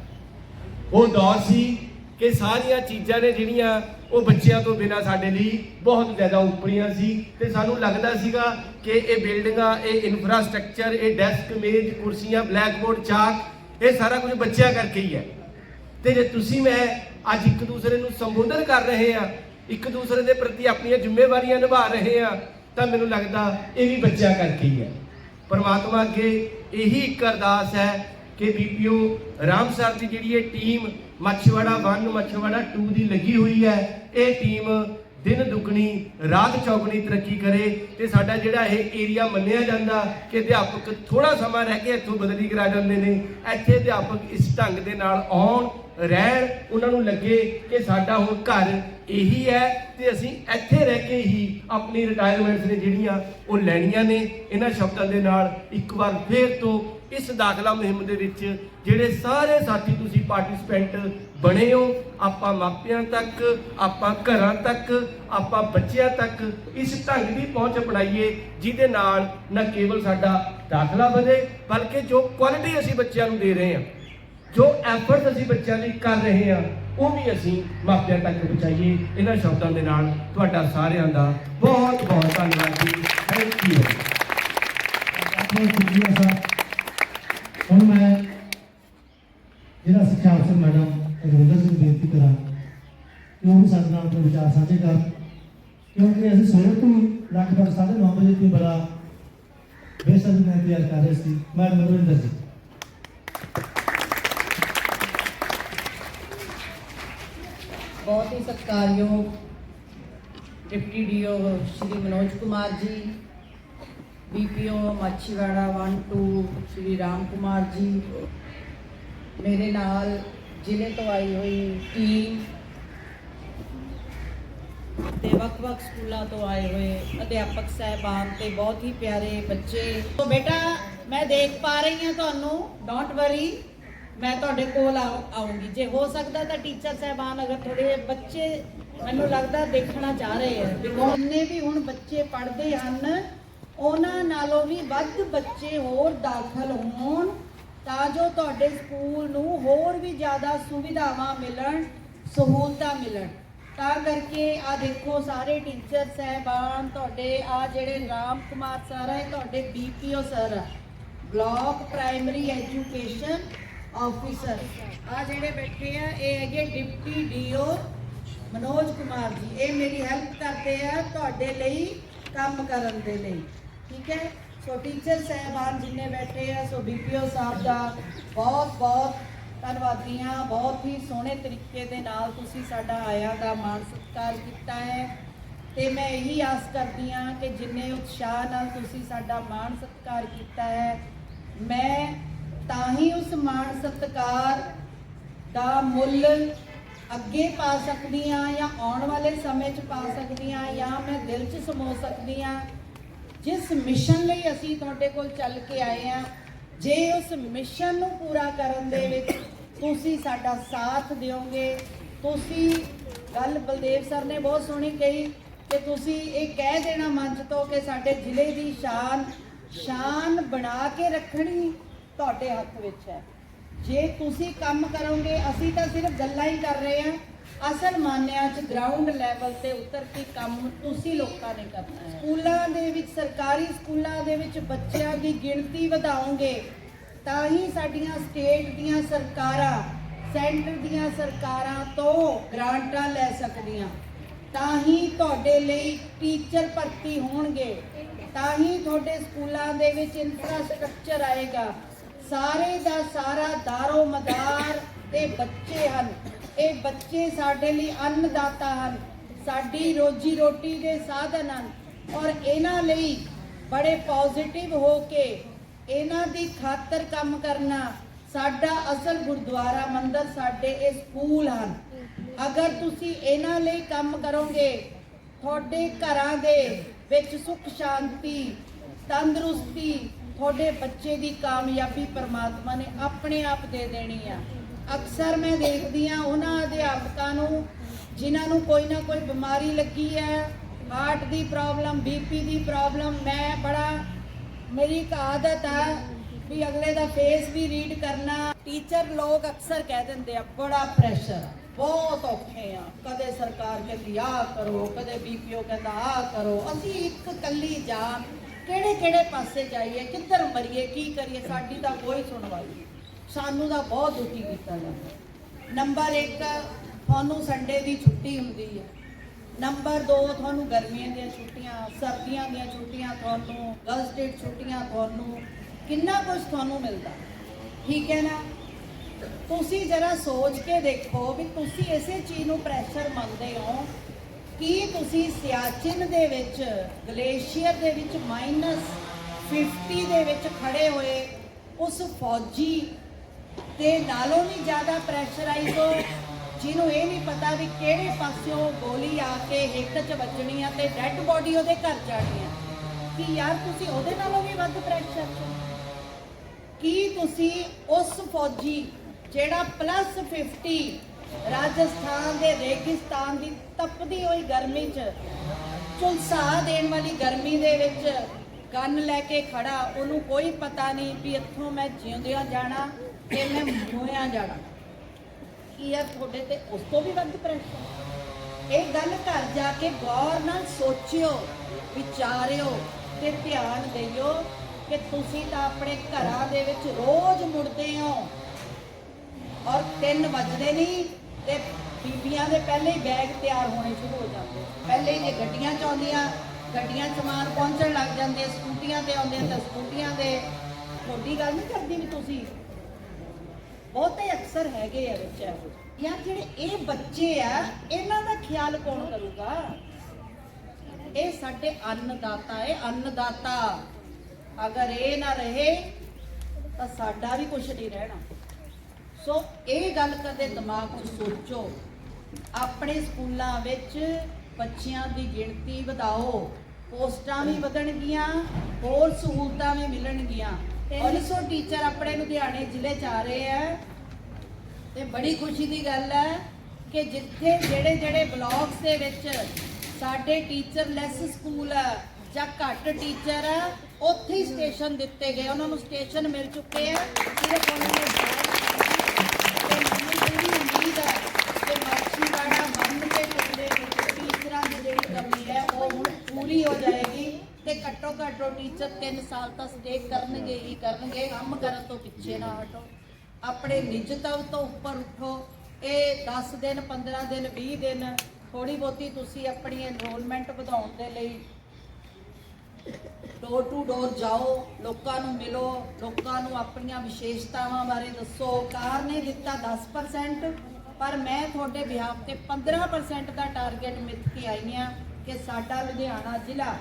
ਉਹ ਦੌਰ ਸੀ ਕਿ ਸਾਰੀਆਂ ਚੀਜ਼ਾਂ ਨੇ ਜਿਹੜੀਆਂ ਉਹ ਬੱਚਿਆਂ ਤੋਂ ਬਿਨਾ ਸਾਡੇ ਲਈ ਬਹੁਤ ਜ਼ਿਆਦਾ ਉਪਰੀਆਂ ਸੀ ਤੇ ਸਾਨੂੰ ਲੱਗਦਾ ਸੀਗਾ ਕਿ ਇਹ ਬਿਲਡਿੰਗਾਂ, ਇਹ ਇਨਫਰਾਸਟ੍ਰਕਚਰ ਇਹ ਡੈਸਕ ਮੇਜ਼, ਕੁਰਸੀਆਂ ਬਲੈਕਬੋਰਡ ਚਾਕ, ਇਹ ਸਾਰਾ ਕੁਝ ਬੱਚਿਆਂ ਕਰਕੇ ਹੀ ਹੈ। ਤੇ ਜੇ ਤੁਸੀਂ ਮੈਂ ਅੱਜ ਇੱਕ ਦੂਸਰੇ ਨੂੰ ਸੰਬੋਧਨ ਕਰ ਰਹੇ ਆ ਇੱਕ ਦੂਸਰੇ ਦੇ ਪ੍ਰਤੀ ਆਪਣੀਆਂ ਜ਼ਿੰਮੇਵਾਰੀਆਂ ਨਿਭਾ ਰਹੇ ਆ ਤਾਂ ਮੈਨੂੰ ਲੱਗਦਾ ਇਹ ਵੀ ਬੱਚਿਆਂ ਕਰਕੇ ਹੀ ਹੈ। ਪਰਮਾਤਮਾ ਅੱਗੇ ਇਹੀ ਇੱਕ ਅਰਦਾਸ ਹੈ ਕਿ ਬੀਪੀਓ ਰਾਮ ਸਰ ਦੀ ਜਿਹੜੀ ਇਹ ਟੀਮ ਮੱਛਵਾੜਾ 1 ਮੱਛਵਾੜਾ 2 ਦੀ ਲੱਗੀ ਹੋਈ ਹੈ, ਇਹ ਟੀਮ ਦਿਨ ਦੁਗਣੀ, ਰਾਤ ਚੌਗਣੀ ਤਰੱਕੀ ਕਰੇ ਤੇ ਸਾਡਾ ਜਿਹੜਾ ਇਹ ਏਰੀਆ ਮੰਨਿਆ ਜਾਂਦਾ ਕਿ ਅਧਿਆਪਕ ਥੋੜਾ ਸਮਾਂ ਰਹਿ ਕੇ ਇੱਥੋਂ ਬਦਲੀ ਕਰਾ ਜਾਂਦੇ ਨੇ, ਇੱਥੇ ਅਧਿਆਪਕ ਇਸ ਢੰਗ ਦੇ ਨਾਲ ਆਉਣ, ਰਹਿਣ, ਉਹਨਾਂ ਨੂੰ ਲੱਗੇ ਕਿ ਸਾਡਾ ਹੁਣ ਘਰ ਇਹੀ ਹੈ ਤੇ ਅਸੀਂ ਇੱਥੇ ਰਹਿ ਕੇ ਹੀ ਆਪਣੀ ਰਿਟਾਇਰਮੈਂਟਸ ਨੇ ਜਿਹੜੀਆਂ ਉਹ ਲੈਣੀਆਂ ਨੇ, ਇਹਨਾਂ ਸ਼ਬਦਾਂ ਦੇ ਨਾਲ ਇੱਕ ਵਾਰ ਫੇਰ ਤੋਂ ਇਸ ਦਾਖਲਾ ਮੁਹਿੰਮ ਦੇ ਵਿੱਚ ਜਿਹੜੇ ਸਾਰੇ ਸਾਥੀ ਤੁਸੀਂ ਪਾਰਟਿਸਪੈਂਟ ਬਣੇ ਹੋ, ਆਪਾਂ ਮਾਪਿਆਂ ਤੱਕ, ਆਪਾਂ ਘਰਾਂ ਤੱਕ, ਆਪਾਂ ਬੱਚਿਆਂ ਤੱਕ ਇਸ ਢੰਗ ਦੀ ਪਹੁੰਚ ਅਪਣਾਈਏ, ਜਿਹਦੇ ਨਾਲ ਨਾ ਕੇਵਲ ਸਾਡਾ ਦਾਖਲਾ ਵਧੇ, ਬਲਕਿ ਜੋ ਕੁਆਲਿਟੀ ਅਸੀਂ ਬੱਚਿਆਂ ਨੂੰ ਦੇ ਰਹੇ ਹਾਂ, ਜੋ ਐਫਰਟ ਅਸੀਂ ਬੱਚਿਆਂ ਲਈ ਕਰ ਰਹੇ ਹਾਂ, ਉਹ ਵੀ ਅਸੀਂ ਮਾਪਿਆਂ ਤੱਕ ਪਹੁੰਚਾਈਏ। ਇਹਨਾਂ ਸ਼ਬਦਾਂ ਦੇ ਨਾਲ ਤੁਹਾਡਾ ਸਾਰਿਆਂ ਦਾ ਬਹੁਤ ਬਹੁਤ ਧੰਨਵਾਦ ਜੀ। ਥੈਂਕ ਯੂ ਹੁਣ ਮੈਂ ਜਿਹੜਾ ਸਿੱਖਿਆ ਅਫਸਰ ਮੈਡਮ ਰਵਿੰਦਰ ਸਿੰਘ ਬੇਨਤੀ ਕਰਾਂ ਕਿ ਉਹ ਵੀ ਸਾਡੇ ਨਾਲ ਆਪਣੇ ਵਿਚਾਰ ਸਾਂਝੇ ਕਰਨ ਕਿਉਂਕਿ ਅਸੀਂ ਸਵੇਰ ਤੋਂ ਹੀ ਲਗਭਗ 9:30 ਵਜੇ ਤੋਂ ਬੜਾ ਬੇਸਬਰੀ ਨਾਲ ਤਿਆਰ ਕਰ ਰਹੇ ਸੀ ਮੈਡਮ ਰਵਿੰਦਰ ਜੀ ਬਹੁਤ ਹੀ ਸਤਿਕਾਰਯੋਗ deputy DO Shri Manoj Kumar ji BPO Machhiwara 1 2 Shri Ram Kumar ji ਮੇਰੇ ਨਾਲ ਜ਼ਿਲ੍ਹੇ ਤੋਂ ਆਈ ਹੋਈ ਟੀਮ ਤੇ ਵੱਖ-ਵੱਖ ਸਕੂਲਾਂ ਤੋਂ ਆਏ ਹੋਏ ਅਧਿਆਪਕ ਸਹਿਬਾਨ ਤੇ ਬਹੁਤ ਹੀ ਪਿਆਰੇ ਬੱਚੇ। ਤੋਂ ਬੇਟਾ, ਮੈਂ ਦੇਖ ਪਾ ਰਹੀ ਹਾਂ ਤੁਹਾਨੂੰ। ਡੋਂਟ ਵਰੀ ਮੈਂ ਤੁਹਾਡੇ ਕੋਲ ਆਉ- ਆਊਂਗੀ ਜੇ ਹੋ ਸਕਦਾ ਤਾਂ ਟੀਚਰ ਸਹਿਬਾਨ ਅਗਰ ਥੋੜੇ ਬੱਚੇ ਮੈਨੂੰ ਲੱਗਦਾ ਦੇਖਣਾ ਚਾਹ ਰਹੇ ਆ। ਬਿਕੋਜ਼ ਜਿੰਨੇ ਵੀ ਹੁਣ ਬੱਚੇ ਪੜ੍ਹਦੇ ਹਨ ਉਹਨਾਂ ਨਾਲੋਂ ਵੀ ਵੱਧ ਬੱਚੇ ਹੋਰ ਦਾਖਲ ਹੋਣ, ਤਾਂ ਜੋ ਤੁਹਾਡੇ ਸਕੂਲ ਨੂੰ ਹੋਰ ਵੀ ਜ਼ਿਆਦਾ ਸੁਵਿਧਾਵਾਂ ਮਿਲਣ, ਸਹੂਲਤਾਂ ਮਿਲਣ। ਤਾਂ ਕਰਕੇ ਆ ਦੇਖੋ ਸਾਰੇ ਟੀਚਰ ਸਹਿਬਾਨ, ਤੁਹਾਡੇ ਆ ਜਿਹੜੇ ਰਾਮ ਕੁਮਾਰ ਸਰ ਹੈ ਤੁਹਾਡੇ ਬੀਪੀਓ ਸਰ ਆ। ਬਲਾਕ ਪ੍ਰਾਇਮਰੀ ਐਜੂਕੇਸ਼ਨ ਆਫੀਸਰ ਆ ਜਿਹੜੇ ਬੈਠੇ ਆ, ਇਹ ਹੈਗੇ ਡਿਪਟੀ ਡੀਓ ਮਨੋਜ ਕੁਮਾਰ ਜੀ। ਇਹ ਮੇਰੀ ਹੈਲਪ ਕਰਦੇ ਆ ਤੁਹਾਡੇ ਲਈ, ਕੰਮ ਕਰਨ ਦੇ ਲਈ। ਠੀਕ ਹੈ? ਸੋ ਟੀਚਰ ਸਹਿਬਾਨ ਜਿੰਨੇ ਬੈਠੇ ਆ, ਸੋ ਬੀਪੀਓ ਸਾਹਿਬ ਦਾ ਬਹੁਤ ਬਹੁਤ ਧੰਨਵਾਦੀ ਹਾਂ। ਬਹੁਤ ਹੀ ਸੋਹਣੇ ਤਰੀਕੇ ਦੇ ਨਾਲ ਤੁਸੀਂ ਸਾਡਾ ਆਇਆ ਦਾ ਮਾਣ ਸਤਿਕਾਰ ਕੀਤਾ ਹੈ। ਤੇ ਮੈਂ ਇਹੀ ਆਸ ਕਰਦੀ ਹਾਂ ਕਿ ਜਿੰਨੇ ਉਤਸ਼ਾਹ ਨਾਲ ਤੁਸੀਂ ਸਾਡਾ ਮਾਣ ਸਤਿਕਾਰ ਕੀਤਾ ਹੈ, ਮੈਂ ਤਾਂ ਹੀ ਉਸ ਮਾਣ ਸਤਿਕਾਰ ਦਾ ਮੁੱਲ ਅੱਗੇ ਪਾ ਸਕਦੀ ਹਾਂ ਜਾਂ ਆਉਣ ਵਾਲੇ ਸਮੇਂ 'ਚ ਪਾ ਸਕਦੀ ਹਾਂ ਜਾਂ ਮੈਂ ਦਿਲ 'ਚ ਸਮੋ ਸਕਦੀ ਹਾਂ। ਜਿਸ ਮਿਸ਼ਨ ਲਈ ਅਸੀਂ ਤੁਹਾਡੇ ਕੋਲ ਚੱਲ ਕੇ ਆਏ ਹਾਂ, ਜੇ ਉਸ ਮਿਸ਼ਨ ਨੂੰ ਪੂਰਾ ਕਰਨ ਦੇ ਵਿੱਚ ਤੁਸੀਂ ਸਾਡਾ ਸਾਥ ਦਿਓਗੇ, ਤੁਸੀਂ, ਗੱਲ ਬਲਦੇਵ ਸਰ ਨੇ ਬਹੁਤ ਸੋਹਣੀ ਕਹੀ ਕਿ ਤੁਸੀਂ ਇਹ ਕਹਿ ਦੇਣਾ ਮੰਚ ਤੋਂ ਕਿ ਸਾਡੇ ਜ਼ਿਲ੍ਹੇ ਦੀ ਸ਼ਾਨ ਸ਼ਾਨ ਬਣਾ ਕੇ ਰੱਖਣੀ ਤੁਹਾਡੇ ਹੱਥ ਵਿੱਚ ਹੈ। ਜੇ ਤੁਸੀਂ ਕੰਮ ਕਰੋਗੇ, ਅਸੀਂ ਤਾਂ ਸਿਰਫ ਗੱਲਾਂ ਹੀ ਕਰ ਰਹੇ ਹਾਂ। ਅਸਲ ਮਾਨਿਆਂ 'ਚ ਗਰਾਊਂਡ ਲੈਵਲ ਤੇ ਉਤਰ ਕੇ ਕੰਮ ਤੁਸੀਂ ਲੋਕਾਂ ਨੇ ਕਰਨਾ ਹੈ। ਸਕੂਲਾਂ ਦੇ ਵਿੱਚ, ਸਰਕਾਰੀ ਸਕੂਲਾਂ ਦੇ ਵਿੱਚ ਬੱਚਿਆਂ ਦੀ ਗਿਣਤੀ ਵਧਾਓਗੇ, ਤਾਂ ਹੀ ਸਾਡੀਆਂ ਸਟੇਟ ਦੀਆਂ ਸਰਕਾਰਾਂ ਸੈਂਟਰ ਦੀਆਂ ਸਰਕਾਰਾਂ ਤੋਂ ਗ੍ਰਾਂਟਾਂ ਲੈ ਸਕਦੀਆਂ। ਤਾਂ ਹੀ ਤੁਹਾਡੇ ਲਈ ਟੀਚਰ ਭਰਤੀ ਹੋਣਗੇ, ਤਾਂ ਹੀ ਤੁਹਾਡੇ ਸਕੂਲਾਂ ਦੇ ਵਿੱਚ ਇਨਫਰਾਸਟ੍ਰਕਚਰ ਆਏਗਾ। ਸਾਰੇ ਦਾ ਸਾਰਾ ਦਾਰੋ ਮਦਾਰ ਇਹ ਬੱਚੇ ਹਨ। ਇਹ ਬੱਚੇ ਸਾਡੇ ਲਈ ਅੰਨਦਾਤਾ ਹਨ, ਸਾਡੀ ਰੋਜੀ ਰੋਟੀ ਦੇ ਸਾਧਨ ਹਨ ਔਰ ਇਹਨਾਂ ਲਈ ਬੜੇ ਪੋਜ਼ਿਟਿਵ ਹੋ ਕੇ ਇਹਨਾਂ ਦੀ ਖਾਤਰ ਕੰਮ ਕਰਨਾ ਸਾਡਾ ਅਸਲ ਗੁਰਦੁਆਰਾ ਮੰਦਰ ਸਾਡੇ ਇਹ ਸਕੂਲ ਹਨ। ਅਗਰ ਤੁਸੀਂ ਇਹਨਾਂ ਲਈ ਕੰਮ ਕਰੋਗੇ, ਤੁਹਾਡੇ ਘਰਾਂ ਦੇ ਵਿੱਚ ਸੁੱਖ ਸ਼ਾਂਤੀ, ਤੰਦਰੁਸਤੀ, ਤੁਹਾਡੇ ਬੱਚੇ ਦੀ ਕਾਮਯਾਬੀ ਪਰਮਾਤਮਾ ਨੇ ਆਪਣੇ ਆਪ ਦੇ ਦੇਣੀ ਆ। ਅਕਸਰ ਮੈਂ ਦੇਖਦੀ ਆ ਉਹਨਾਂ ਅਧਿਆਪਕਾਂ ਨੂੰ, ਜਿਨ੍ਹਾਂ ਨੂੰ ਕੋਈ ਨਾ ਕੋਈ ਬਿਮਾਰੀ ਲੱਗੀ ਹੈ ਹਾਰਟ ਦੀ ਪ੍ਰੋਬਲਮ ਬੀਪੀ ਦੀ ਪ੍ਰੋਬਲਮ ਮੈਂ ਬੜਾ, ਮੇਰੀ ਇੱਕ ਆਦਤ ਆ ਵੀ ਅਗਲੇ ਦਾ ਫੇਸ ਵੀ ਰੀਡ ਕਰਨਾ। ਟੀਚਰ ਲੋਕ ਅਕਸਰ ਕਹਿ ਦਿੰਦੇ ਆ, ਬੜਾ ਪ੍ਰੈਸ਼ਰ ਬਹੁਤ ਔਖੇ ਆ, ਕਦੇ ਸਰਕਾਰ ਕਹਿੰਦੀ ਆ ਕਰੋ, ਕਦੇ ਬੀਪੀਓ ਕਹਿੰਦਾ ਆ ਕਰੋ, ਅਸੀਂ ਇੱਕ ਕੱਲੀ ਜਾ ਕਿਹੜੇ ਕਿਹੜੇ ਪਾਸੇ ਜਾਈਏ, ਕਿੱਧਰ ਮਰੀਏ, ਕੀ ਕਰੀਏ, ਸਾਡੀ ਤਾਂ ਕੋਈ ਸੁਣਵਾਈ ਸਾਨੂੰ ਤਾਂ ਬਹੁਤ ਦੁਖੀ ਕੀਤਾ ਜਾਂਦਾ। ਨੰਬਰ 1 ਤੁਹਾਨੂੰ ਸੰਡੇ ਦੀ ਛੁੱਟੀ ਹੁੰਦੀ ਹੈ। ਨੰਬਰ 2 ਤੁਹਾਨੂੰ ਗਰਮੀਆਂ ਦੀਆਂ ਛੁੱਟੀਆਂ, ਸਰਦੀਆਂ ਦੀਆਂ ਛੁੱਟੀਆਂ, ਤੁਹਾਨੂੰ ਗਜ਼ਟਡ ਛੁੱਟੀਆਂ, ਤੁਹਾਨੂੰ ਕਿੰਨਾ ਕੁਝ ਤੁਹਾਨੂੰ ਮਿਲਦਾ। ਠੀਕ ਹੈ ਨਾ? ਤੁਸੀਂ ਜਰਾ ਸੋਚ ਕੇ ਦੇਖੋ ਵੀ ਤੁਸੀਂ ਇਸੇ ਚੀਜ਼ ਨੂੰ ਪ੍ਰੈਸ਼ਰ ਮੰਨਦੇ ਹੋ ਕੀ ਤੁਸੀਂ ਸਿਆਚਿਨ ਦੇ ਵਿੱਚ, ਗਲੇਸ਼ੀਅਰ ਦੇ ਵਿੱਚ ਮਾਈਨਸ 50 ਦੇ ਵਿੱਚ ਖੜੇ ਹੋਏ ਉਸ ਫੌਜੀ ਤੇ ਨਾਲੋਂ ਵੀ ਜ਼ਿਆਦਾ ਪ੍ਰੈਸ਼ਰਾਈਜ਼ ਹੋ। ਜਿਹਨੂੰ ਇਹ ਨਹੀਂ ਪਤਾ ਵੀ ਕਿਹੜੇ ਪਾਸਿਓਂ ਗੋਲੀ ਆ ਕੇ ਹਿੱਕ 'ਚ ਵੱਜਣੀ ਆ ਤੇ ਡੈੱਡ ਬੋਡੀ ਉਹਦੇ ਘਰ ਜਾਣੀ ਆ। ਕਿ ਯਾਰ ਤੁਸੀਂ ਉਹਦੇ ਨਾਲੋਂ ਵੀ ਵੱਧ ਪ੍ਰੈਸ਼ਰ 'ਚ ਕੀ ਤੁਸੀਂ ਉਸ ਫੌਜੀ ਜਿਹੜਾ ਪਲੱਸ 50 ਰਾਜਸਥਾਨ ਦੇ ਰੇਗਿਸਤਾਨ ਦੀ ਤਪਦੀ ਹੋਈ ਗਰਮੀ 'ਚ ਝੁਲਸਾ ਦੇਣ ਵਾਲੀ ਗਰਮੀ ਦੇ ਵਿੱਚ ਗਨ ਲੈ ਕੇ ਖੜਾ, ਉਹਨੂੰ ਕੋਈ ਪਤਾ ਨਹੀਂ ਵੀ ਇੱਥੋਂ ਮੈਂ ਜਿਉਂਦਿਆਂ ਜਾਣਾ। ਤੇ ਮੈਂ ਮੋਇਆ ਜਾਣਾ। ਕੀ ਆ ਤੁਹਾਡੇ ਤੇ ਉਸ ਤੋਂ ਵੀ ਵੱਧ ਪ੍ਰੈਸ਼ਰ ਇਹ ਗੱਲ ਘਰ ਜਾ ਕੇ ਗੌਰ ਨਾਲ ਸੋਚਿਓ, ਵਿਚਾਰਿਓ ਤੇ ਧਿਆਨ ਦਿਓ ਕਿ ਤੁਸੀਂ ਤਾਂ ਆਪਣੇ ਘਰਾਂ ਦੇ ਵਿੱਚ ਰੋਜ਼ ਮੁੜਦੇ ਹੋ। ਔਰ 3 ਵੱਜਦੇ ਨਹੀਂ ਤੇ ਬੀਬੀਆਂ ਦੇ ਪਹਿਲੇ ਹੀ ਬੈਗ ਤਿਆਰ ਹੋਣੇ ਸ਼ੁਰੂ ਹੋ ਜਾਂਦੇ। ਪਹਿਲੇ ਹੀ ਜੇ ਗੱਡੀਆਂ ਚ ਆਉਂਦੀਆਂ, ਗੱਡੀਆਂ 'ਚ ਸਮਾਨ ਪਹੁੰਚਣ ਲੱਗ ਜਾਂਦੇ, ਸਕੂਟੀਆਂ ਤੇ ਆਉਂਦੇ ਤਾਂ ਸਕੂਟੀਆਂ ਦੇ। ਤੁਹਾਡੀ ਗੱਲ ਨਹੀਂ ਕਰਦੀ ਵੀ ਤੁਸੀਂ? ਬਹੁਤੇ ਅਕਸਰ ਹੈਗੇ ਆ ਵਿੱਚ ਇਹੋ ਯਾਰ ਜਿਹੜੇ ਇਹ ਬੱਚੇ ਆ, ਇਹਨਾਂ ਦਾ ਖਿਆਲ ਕੌਣ ਕਰੂਗਾ? ਇਹ ਸਾਡੇ ਅੰਨਦਾਤਾ ਹੈ ਅੰਨਦਾਤਾ। ਅਗਰ ਇਹ ਨਾ ਰਹੇ, ਤਾਂ ਸਾਡਾ ਵੀ ਕੁਝ ਨਹੀਂ ਰਹਿਣਾ। ਸੋ ਇਹ ਗੱਲ ਕਦੇ ਦਿਮਾਗ 'ਚ ਸੋਚੋ, ਆਪਣੇ ਸਕੂਲਾਂ ਵਿੱਚ ਬੱਚਿਆਂ ਦੀ ਗਿਣਤੀ ਵਧਾਓ। ਪੋਸਟਾਂ ਵੀ ਵਧਣਗੀਆਂ, ਹੋਰ ਸਹੂਲਤਾਂ ਵੀ ਮਿਲਣਗੀਆਂ। 300 ਟੀਚਰ ਆਪਣੇ ਲੁਧਿਆਣੇ ਜ਼ਿਲ੍ਹੇ ਚ ਆ ਰਹੇ ਆ। ਤੇ ਬੜੀ ਖੁਸ਼ੀ ਦੀ ਗੱਲ ਹੈ ਕਿ ਜਿੱਥੇ ਜਿਹੜੇ ਜਿਹੜੇ ਬਲਾਕਸ ਦੇ ਵਿੱਚ ਸਾਡੇ ਟੀਚਰ ਲੈਸ ਸਕੂਲ ਆ ਜਾਂ ਘੱਟ ਟੀਚਰ ਆ, ਉੱਥੇ ਹੀ ਸਟੇਸ਼ਨ ਦਿੱਤੇ ਗਏ ਉਹਨਾਂ ਨੂੰ ਸਟੇਸ਼ਨ ਮਿਲ ਚੁੱਕੇ ਆ। ਸਿਰਫ ਉਹਨਾਂ ਨੇ ਤੇ ਮੈਨੂੰ ਪੂਰੀ ਉਮੀਦ ਹੈ ਕਿ ਮਾਛੀਵਾੜਾ ਮੰਨ ਕੇ ਚੱਲੇ ਟੀਚਰਾਂ ਦੀ ਜਿਹੜੀ ਕਮੀ ਹੈ ਉਹ ਹੁਣ ਪੂਰੀ ਹੋ ਜਾਏਗੀ ਤੇ ਘੱਟੋ ਘੱਟ 3 ਸਾਲ ਤੱਕ ਸਟੇ ਕਰਨਗੇ ਹੀ ਕਰਨਗੇ, ਕੰਮ ਕਰਨ ਤੋਂ ਪਿੱਛੇ ਨਾ ਹਟੋ। ਆਪਣੇ ਨਿਜਤਵ ਤੋਂ ਉੱਪਰ ਉੱਠੋ। ਇਹ 10 ਦਿਨ 15 ਦਿਨ 20 ਦਿਨ ਥੋੜੀ ਬਹੁਤੀ ਤੁਸੀਂ ਆਪਣੀ ਐਨਰੋਲਮੈਂਟ ਵਧਾਉਣ ਦੇ ਲਈ ਡੋਰ ਟੂ ਡੋਰ ਜਾਓ, ਲੋਕਾਂ ਨੂੰ ਮਿਲੋ, ਲੋਕਾਂ ਨੂੰ ਆਪਣੀਆਂ ਵਿਸ਼ੇਸ਼ਤਾਵਾਂ ਬਾਰੇ ਦੱਸੋ। ਕਾਰ ਨੇ ਦਿੱਤਾ 10% ਪਰ ਮੈਂ ਤੁਹਾਡੇ ਵਿਆਹ ਤੇ 15% ਦਾ ਟਾਰਗੇਟ ਮਿੱਥ ਕੇ ਆਈ ਹਾਂ ਕਿ ਸਾਡਾ ਲੁਧਿਆਣਾ ਜ਼ਿਲ੍ਹਾ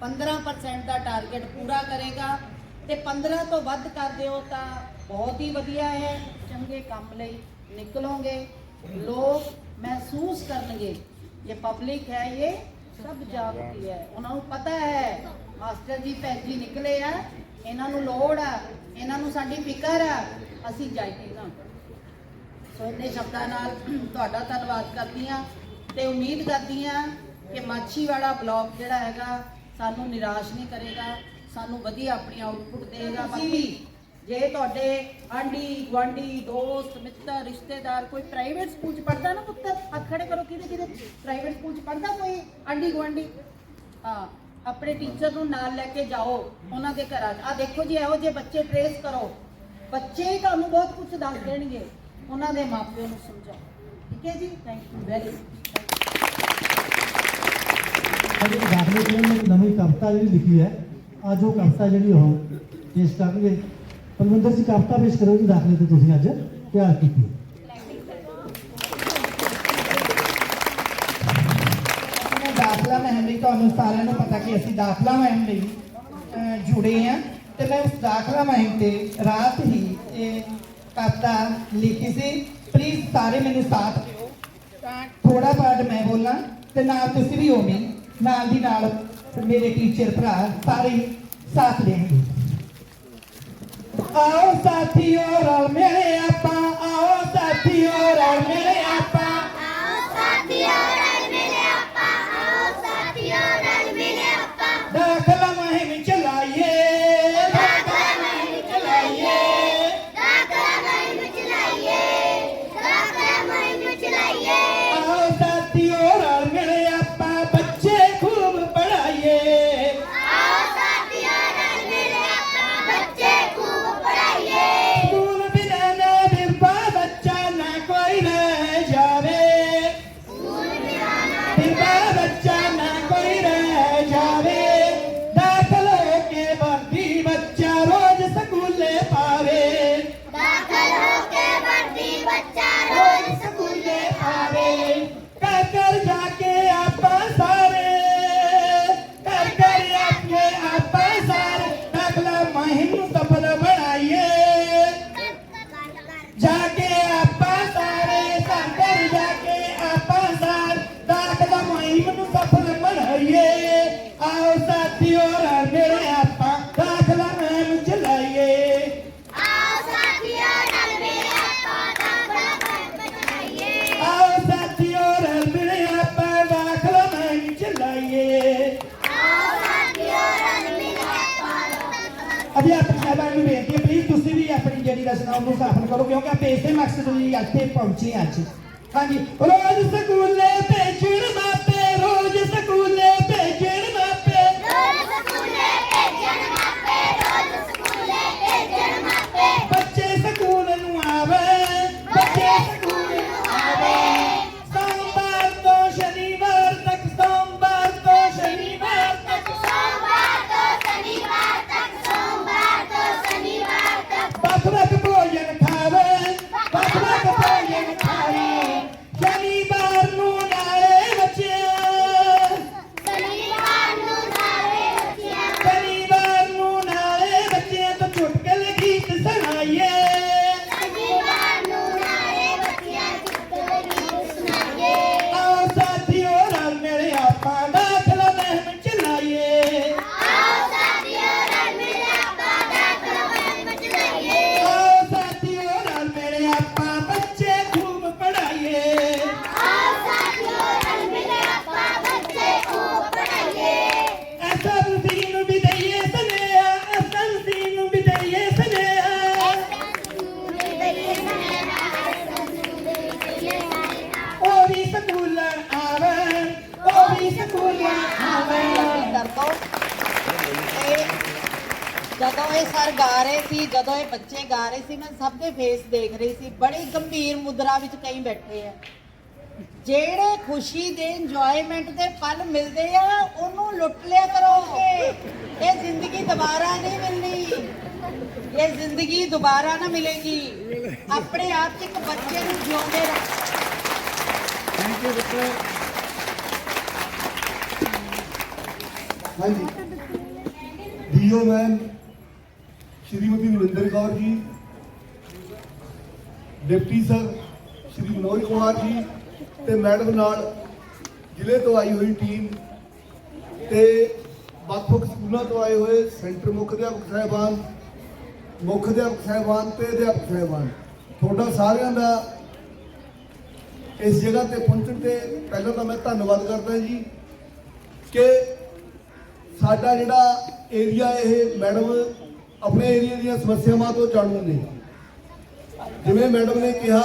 15% ਦਾ ਟਾਰਗੇਟ ਪੂਰਾ ਕਰੇਗਾ ਤੇ 15 ਤੋਂ ਵੱਧ ਕਰ ਦਿਓ ਤਾਂ ਬਹੁਤ ਹੀ ਵਧੀਆ ਹੈ। ਚੰਗੇ ਕੰਮ ਲਈ ਨਿਕਲੋਗੇ। ਲੋਕ ਮਹਿਸੂਸ ਕਰਨਗੇ ਇਹ ਪਬਲਿਕ ਹੈ ਇਹ, ਸਭ ਜਾਣਦੀ ਹੈ। ਉਹਨਾਂ ਨੂੰ ਪਤਾ ਹੈ, ਮਾਸਟਰ ਜੀ ਭੈਣ ਜੀ ਨਿਕਲੇ ਆ, ਇਹਨਾਂ ਨੂੰ ਲੋੜ ਆ, ਇਹਨਾਂ ਨੂੰ ਸਾਡੀ ਫਿਕਰ ਆ, ਅਸੀਂ ਜਾਈਏ ਨਾ। ਸੋ ਇੰਨੇ ਸ਼ਬਦਾਂ ਨਾਲ ਤੁਹਾਡਾ ਧੰਨਵਾਦ ਕਰਦੀ ਹਾਂ ਤੇ ਉਮੀਦ ਕਰਦੀ ਹਾਂ ਕਿ ਮਾਛੀਵਾੜਾ ਬਲਾਕ ਜਿਹੜਾ ਹੈਗਾ ਸਾਨੂੰ ਨਿਰਾਸ਼ ਨਹੀਂ ਕਰੇਗਾ ਸਾਨੂੰ ਵਧੀਆ ਆਪਣੀ ਆਉਟਪੁੱਟ ਦੇਗਾ। ਬਾਕੀ ਜੇ ਤੁਹਾਡੇ ਆਂਢੀ ਗੁਆਂਢੀ ਦੋਸਤ ਮਿੱਤਰ ਰਿਸ਼ਤੇਦਾਰ ਕੋਈ ਪ੍ਰਾਈਵੇਟ ਸਕੂਲ ਚ ਪੜਦਾ ਨਾ ਪੁੱਤਰ ਹੱਥ ਖੜੇ ਕਰੋ ਕਿਹਦੇ ਕਿਹਦੇ ਪ੍ਰਾਈਵੇਟ ਸਕੂਲ ਚ ਪੜਦਾ ਕੋਈ ਆਂਢੀ ਗੁਆਂਢੀ? ਹਾਂ ਆਪਣੇ ਟੀਚਰ ਨੂੰ ਨਾਲ ਲੈ ਕੇ ਜਾਓ ਉਹਨਾਂ ਦੇ ਘਰਾਂ 'ਚ। ਆ ਦੇਖੋ ਜੀ ਇਹੋ ਜਿਹੇ ਬੱਚੇ ਟ੍ਰੇਸ ਕਰੋ। ਬੱਚੇ ਹੀ ਤੁਹਾਨੂੰ ਬਹੁਤ ਕੁਝ ਦੱਸ ਦੇਣਗੇ। ਉਹਨਾਂ ਦੇ ਮਾਪਿਆਂ ਨੂੰ ਸਮਝਾਓ। ਠੀਕ ਹੈ ਜੀ? ਥੈਂਕ ਯੂ ਵੈਰੀ ਸਾਡੇ ਦਾਖਲੇ ਦੀ ਮੈਂ ਨਵੀਂ ਕਵਿਤਾ ਜਿਹੜੀ ਲਿਖੀ ਹੈ, ਅੱਜ ਉਹ ਕਵਿਤਾ ਜਿਹੜੀ ਉਹ ਪੇਸ਼ ਕਰਨਗੇ। ਪਰਮਿੰਦਰ ਜੀ, ਕਵਿਤਾ ਪੇਸ਼ ਕਰੋ ਜੀ, ਦਾਖਲੇ ਤੇ ਤੁਸੀਂ ਅੱਜ ਤਿਆਰ ਕੀਤੀ ਹੈ। ਦਾਖਲਾ ਮਹਿਮ ਲਈ ਤੁਹਾਨੂੰ ਸਾਰਿਆਂ ਨੂੰ ਪਤਾ ਕਿ ਅਸੀਂ ਦਾਖਲਾ ਮਹਿਮ ਲਈ ਜੁੜੇ ਹਾਂ। ਤੇ ਮੈਂ ਉਸ ਦਾਖਲਾ ਮਹਿਮ ਤੇ ਰਾਤ ਹੀ ਇਹ ਕਵਿਤਾ ਲਿਖੀ ਸੀ। ਪਲੀਜ਼ ਸਾਰੇ ਮੈਨੂੰ ਸਾਥ ਦਿਓ। ਤਾਂ ਥੋੜਾ ਪਾਰਟ ਮੈਂ ਬੋਲਾਂ ਤੇ ਨਾਲ ਤੁਸੀਂ ਵੀ ਹੋਵੀਂ ਨਾਲ ਦੀ ਨਾਲ ਮੇਰੇ ਟੀਚਰ ਭਰਾ ਸਾਰੇ ਸਾਥ ਦੇਣਗੇ। ਆਓ ਸਾਥੀਓ ਰਲ ਮਿਲੇ ਆਪਾਂ, ਆਓ ਸਾਥੀਓ ਰਲ ਮਿਲੇ ਆਪਾਂ। ਜਾ ਕੇ ਜਿਹੜੀ ਸਫਲ ਕਰੋ, ਕਿਉਂਕਿ ਆਪਾਂ ਇਸੇ ਮਕਸਦ ਲਈ ਇੱਥੇ ਪਹੁੰਚੇ ਅੱਜ। ਹਾਂਜੀ ਰੋਜ਼ ਸਕੂਲੇ ਭੇਜਣ ਉਹ ਜਦੋਂ ਇਹ ਸਰ ਗਾ ਰਹੇ ਸੀ, ਜਦੋਂ ਇਹ ਬੱਚੇ ਗਾ ਰਹੇ ਸੀ, ਮੈਂ ਸਭ ਦੇ ਫੇਸ ਦੇਖ ਰਹੀ ਸੀ। ਬੜੀ ਗੰਭੀਰ ਮੁਦਰਾ ਵਿੱਚ ਕਈ ਬੈਠੇ ਆ। ਜਿਹੜੇ ਖੁਸ਼ੀ ਦੇ ਇੰਜੋਇਮੈਂਟ ਦੇ ਪਲ ਮਿਲਦੇ ਆ, ਉਹਨੂੰ ਲੁੱਟ ਲਿਆ ਕਰੋ ਇਹ ਜ਼ਿੰਦਗੀ ਦੁਬਾਰਾ ਨਹੀਂ ਮਿਲਣੀ। ਇਹ ਜ਼ਿੰਦਗੀ ਦੁਬਾਰਾ ਨਾ ਮਿਲੇਗੀ। ਆਪਣੇ ਆਪ 'ਚ ਇੱਕ ਬੱਚੇ ਨੂੰ ਜਿਉਂਦੇ ਰੱਖੋ। ਥੈਂਕ ਯੂ ਬੱਚੇ ਹਾਂਜੀ DO ma'am Shrimati Narinder Kaur ji deputy sir Shri Manoj Kumar ji ਤੇ ਮੈਡਮ ਨਾਲ ਜ਼ਿਲ੍ਹੇ ਤੋਂ ਆਈ ਹੋਈ ਟੀਮ ਤੇ ਵੱਖ-ਵੱਖ ਸਕੂਲਾਂ ਤੋਂ ਆਏ ਹੋਏ ਸੈਂਟਰ ਮੁੱਖ ਅਧਿਆਪਕ ਸਾਹਿਬਾਨ, ਮੁੱਖ ਅਧਿਆਪਕ ਸਾਹਿਬਾਨ ਤੇ ਅਧਿਆਪਕ ਸਾਹਿਬਾਨ। ਤੁਹਾਡਾ ਸਾਰਿਆਂ ਦਾ ਇਸ ਜਗ੍ਹਾ ਤੇ ਪਹੁੰਚਣ ਤੇ ਪਹਿਲਾਂ ਤਾਂ ਮੈਂ ਧੰਨਵਾਦ ਕਰਦਾ ਜੀ ਕਿ ਸਾਡਾ ਜਿਹੜਾ ਏਰੀਆ ਇਹ ਮੈਡਮ ਆਪਣੇ ਏਰੀਆ ਦੀਆਂ ਸਮੱਸਿਆਵਾਂ ਤੋਂ ਜਾਣੂ ਨੇ। ਜਿਵੇਂ ਮੈਡਮ ਨੇ ਕਿਹਾ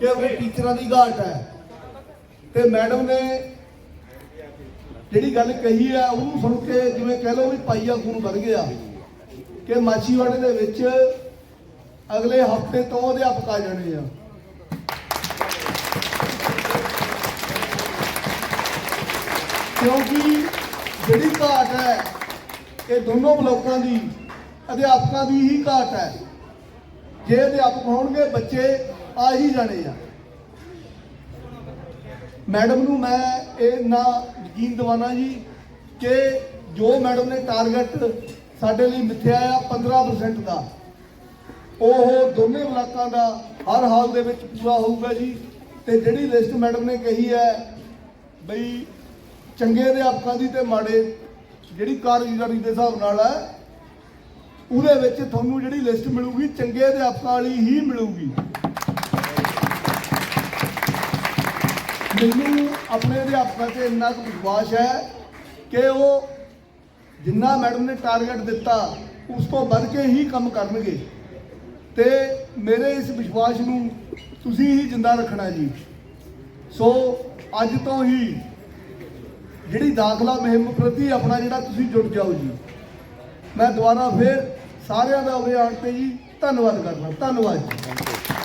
ਕਿ ਆਪਣੇ ਟੀਚਰਾਂ ਦੀ ਘਾਟ ਹੈ ਤੇ ਮੈਡਮ ਨੇ ਜਿਹੜੀ ਗੱਲ ਕਹੀ ਹੈ ਉਹਨੂੰ ਸੁਣ ਕੇ ਜਿਵੇਂ ਕਹਿ ਲਓ ਵੀ ਪਾਈਆ ਖੂਨ ਵੱਧ ਗਿਆ ਕਿ ਮਾਛੀਵਾੜੇ ਦੇ ਵਿੱਚ ਅਗਲੇ ਹਫ਼ਤੇ ਤੋਂ ਅਧਿਆਪਕ ਆ ਜਾਣੇ ਆ। ਕਿਉਂਕਿ ਜਿਹੜੀ ਘਾਟ ਹੈ ਇਹ ਦੋਨੋਂ ਬਲਾਕਾਂ ਦੀ, ਅਧਿਆਪਕਾਂ ਦੀ ਹੀ ਘਾਟ ਹੈ। ਜੇ ਅਧਿਆਪਕ ਹੋਣਗੇ, ਬੱਚੇ ਆ ਹੀ ਜਾਣੇ ਆ। ਮੈਡਮ ਨੂੰ ਮੈਂ ਇਹ ਨਾ ਯਕੀਨ ਦਿਵਾਨਾ ਜੀ ਕਿ ਜੋ ਮੈਡਮ ਨੇ ਟਾਰਗੇਟ ਸਾਡੇ ਲਈ ਮਿੱਥਿਆ ਆ 15% ਦਾ, ਉਹ ਦੋਨੇ ਬਲਾਕਾਂ ਦਾ ਹਰ ਹਾਲ ਦੇ ਵਿੱਚ ਪੂਰਾ ਹੋਊਗਾ ਜੀ। ਤੇ ਜਿਹੜੀ ਲਿਸਟ ਮੈਡਮ ਨੇ ਕਹੀ ਹੈ, ਬਈ ਚੰਗੇ ਅਧਿਆਪਕਾਂ ਦੀ ਤੇ ਮਾੜੇ ਜਿਹੜੀ ਕਾਰਗੁਜ਼ਾਰੀ ਦੇ ਹਿਸਾਬ ਨਾਲ ਹੈ, ਉਹਦੇ ਵਿੱਚ ਤੁਹਾਨੂੰ ਜਿਹੜੀ ਲਿਸਟ ਮਿਲੂਗੀ, ਚੰਗੇ ਅਧਿਆਪਕਾਂ ਵਾਲੀ ਹੀ ਮਿਲੂਗੀ। ਮੈਨੂੰ ਆਪਣੇ ਅਧਿਆਪਕਾਂ ਤੇ ਇੰਨਾ ਕੁ ਵਿਸ਼ਵਾਸ ਹੈ ਕਿ ਉਹ ਜਿੰਨਾ ਮੈਡਮ ਨੇ ਟਾਰਗੇਟ ਦਿੱਤਾ, ਉਸ ਤੋਂ ਵੱਧ ਕੇ ਹੀ ਕੰਮ ਕਰਨਗੇ। ਤੇ ਮੇਰੇ ਇਸ ਵਿਸ਼ਵਾਸ ਨੂੰ ਤੁਸੀਂ ਹੀ ਜਿੰਦਾ ਰੱਖਣਾ ਜੀ। ਸੋ ਅੱਜ ਤੋਂ ਹੀ ਜਿਹੜੀ ਦਾਖਲਾ ਮੁਹਿੰਮ ਪ੍ਰਤੀ ਆਪਣਾ ਜਿਹੜਾ ਤੁਸੀਂ ਜੁੜ ਜਾਓ ਜੀ। ਮੈਂ ਦੁਬਾਰਾ ਫਿਰ ਸਾਰਿਆਂ ਦਾ ਉਰੇ ਆਣ ਤੇ ਜੀ ਧੰਨਵਾਦ ਕਰਦਾ। ਧੰਨਵਾਦ ਜੀ।